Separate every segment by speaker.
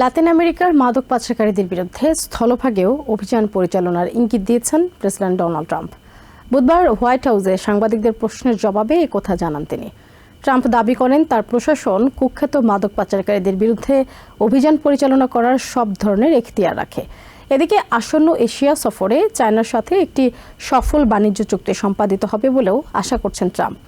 Speaker 1: লাতিন আমেরিকার মাদক পাচারকারীদের বিরুদ্ধে স্থলভাগেও অভিযান পরিচালনার ইঙ্গিত দিয়েছেন প্রেসিডেন্ট ডোনাল্ড ট্রাম্প। বুধবার হোয়াইট হাউসে সাংবাদিকদের প্রশ্নের জবাবে কথা জানান তিনি। ট্রাম্প দাবি করেন, তার প্রশাসন কুখ্যাত মাদক পাচারকারীদের বিরুদ্ধে অভিযান পরিচালনা করার সব ধরনের এখতিয়ার রাখে। এদিকে আসন্ন এশিয়া সফরে চায়নার সাথে একটি সফল বাণিজ্য চুক্তি সম্পাদিত হবে বলেও আশা করছেন ট্রাম্প।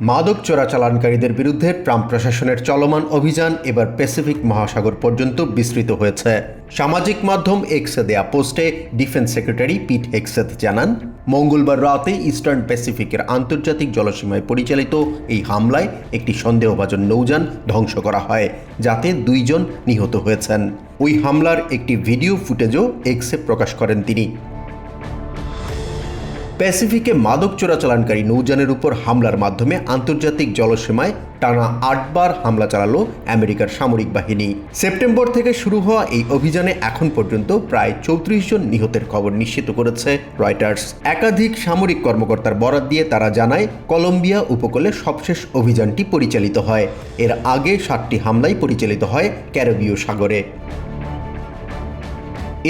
Speaker 2: মাদক চোরাচালানকারীদের বিরুদ্ধে ট্রাম্প প্রশাসনের চলমান অভিযান এবার প্যাসিফিক মহাসাগর পর্যন্ত বিস্তৃত হয়েছে। সামাজিক মাধ্যম এক্সে দেয়া পোস্টে ডিফেন্স সেক্রেটারি পিট হেক্সেথ জানান, মঙ্গলবার রাতে ইস্টার্ন প্যাসিফিকের আন্তর্জাতিক জলসীমায় পরিচালিত এই হামলায় একটি সন্দেহভাজন নৌযান ধ্বংস করা হয়, যাতে দুইজন নিহত হয়েছেন। ওই হামলার একটি ভিডিও ফুটেজও এক্সে প্রকাশ করেন তিনি। প্যাসিফিকে মাদক চোরাচালানকারী নৌযানের উপর হামলার মাধ্যমে আন্তর্জাতিক জলসীমায় টানা আটবার হামলা চালালো আমেরিকার সামরিক বাহিনী। সেপ্টেম্বর থেকে শুরু হওয়া এই অভিযানে এখন পর্যন্ত প্রায় চৌত্রিশ জন নিহতের খবর নিশ্চিত করেছে রয়টার্স। একাধিক সামরিক কর্মকর্তার বরাত দিয়ে তারা জানায়, কলম্বিয়া উপকূলে সবশেষ অভিযানটি পরিচালিত হয়। এর আগে সাতটি হামলাই পরিচালিত হয় ক্যারিবীয় সাগরে।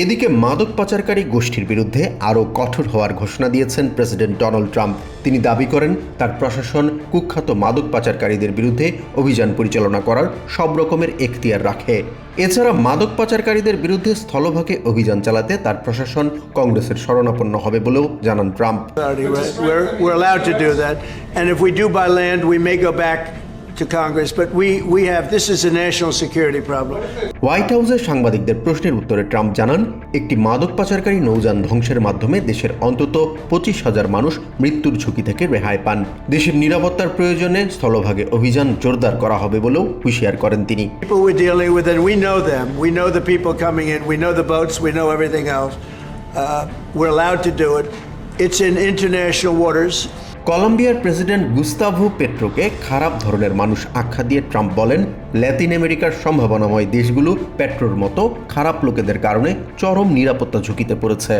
Speaker 2: এদিকে মাদক পাচারকারী গোষ্ঠীর বিরুদ্ধে আরও কঠোর হওয়ার ঘোষণা দিয়েছেন প্রেসিডেন্ট ডোনাল্ড ট্রাম্প। তিনি দাবি করেন, তার প্রশাসন কুখ্যাত মাদক পাচারকারীদের বিরুদ্ধে অভিযান পরিচালনা করার সব রকমের এখতিয়ার রাখে। এছাড়া মাদক পাচারকারীদের বিরুদ্ধে স্থলভাগে অভিযান চালাতে তার প্রশাসন কংগ্রেসের শরণাপন্ন হবে বলেও জানান Trump.
Speaker 3: to Congress, but we, we
Speaker 2: White হাউসের সাংবাদিকদের প্রশ্নের উত্তরে ট্রাম্প জানান একটি মাদক পাচারকারী নৌযান ধ্বংসের মাধ্যমে দেশের অন্তত পঁচিশ হাজার মানুষ মৃত্যুর ঝুঁকি থেকে রেহাই পান। দেশের নিরাপত্তার প্রয়োজনে স্থলভাগে অভিযান জোরদার করা হবে বলেও হুঁশিয়ার করেন তিনি।
Speaker 3: It's in international waters.
Speaker 2: কলম্বিয়ার প্রেসিডেন্ট গুস্তাভু পেট্রোকে খারাপ ধরনের মানুষ আখ্যা দিয়ে ট্রাম্প বলেন ল্যাতিন আমেরিকার সম্ভাবনাময় দেশগুলো পেট্রোর মতো খারাপ লোকেদের কারণে চরম নিরাপত্তা ঝুঁকিতে পড়েছে।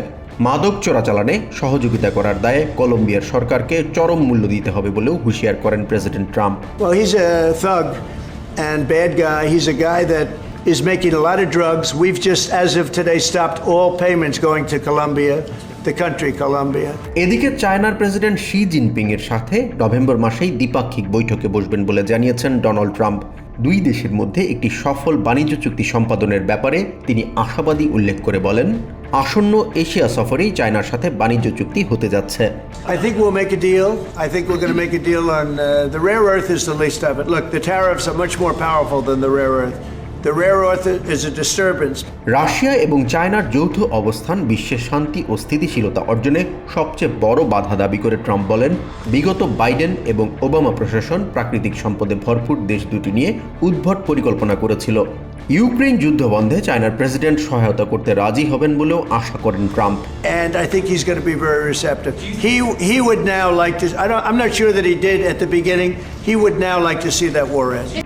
Speaker 2: মাদক চোরাচালানে সহযোগিতা করার দায়ে কলম্বিয়ার সরকারকে চরম মূল্য দিতে হবে বলেও হুঁশিয়ার করেন president Trump.
Speaker 3: Is making a lot of drugs. We've just, as of today, stopped all payments going to Colombia, the country Colombia.
Speaker 2: এদিকে চায়নার প্রেসিডেন্ট শি জিনপিং এর সাথে নভেম্বর মাসেই দ্বিপাক্ষিক বৈঠকে বসবেন বলে জানিয়েছেন ডোনাল্ড ট্রাম্প। দুই দেশের মধ্যে একটি সফল বাণিজ্য চুক্তি সম্পাদনের ব্যাপারে তিনি আশাবাদী উল্লেখ করে বলেন আসন্ন এশিয়া সফরেই চায়নার সাথে বাণিজ্য চুক্তি হতে যাচ্ছে।
Speaker 3: I think will I think will gonna the rare earth is the powerful than the The rare earth is a disturbance.
Speaker 2: Russia এবং চায়নার যৌথ অবস্থান বিশ্বের শান্তি ও স্থিতিশীলতা অর্জনে সবচেয়ে বড় বাধা দাবি করে ট্রাম্প বলেন বিগত বাইডেন এবং ওবামা প্রশাসন প্রাকৃতিক সম্পদে ভরপুর দেশ দুটি নিয়ে উদ্ভট পরিকল্পনা করেছিল ইউক্রেন যুদ্ধ বন্ধে চায়নার প্রেসিডেন্ট সহায়তা করতে রাজি হবেন বলেও আশা করেন Trump
Speaker 3: And I think he's going to be very receptive. He, he would now like to, I don't, I'm not sure that he did at the beginning, he would now like to see that war end.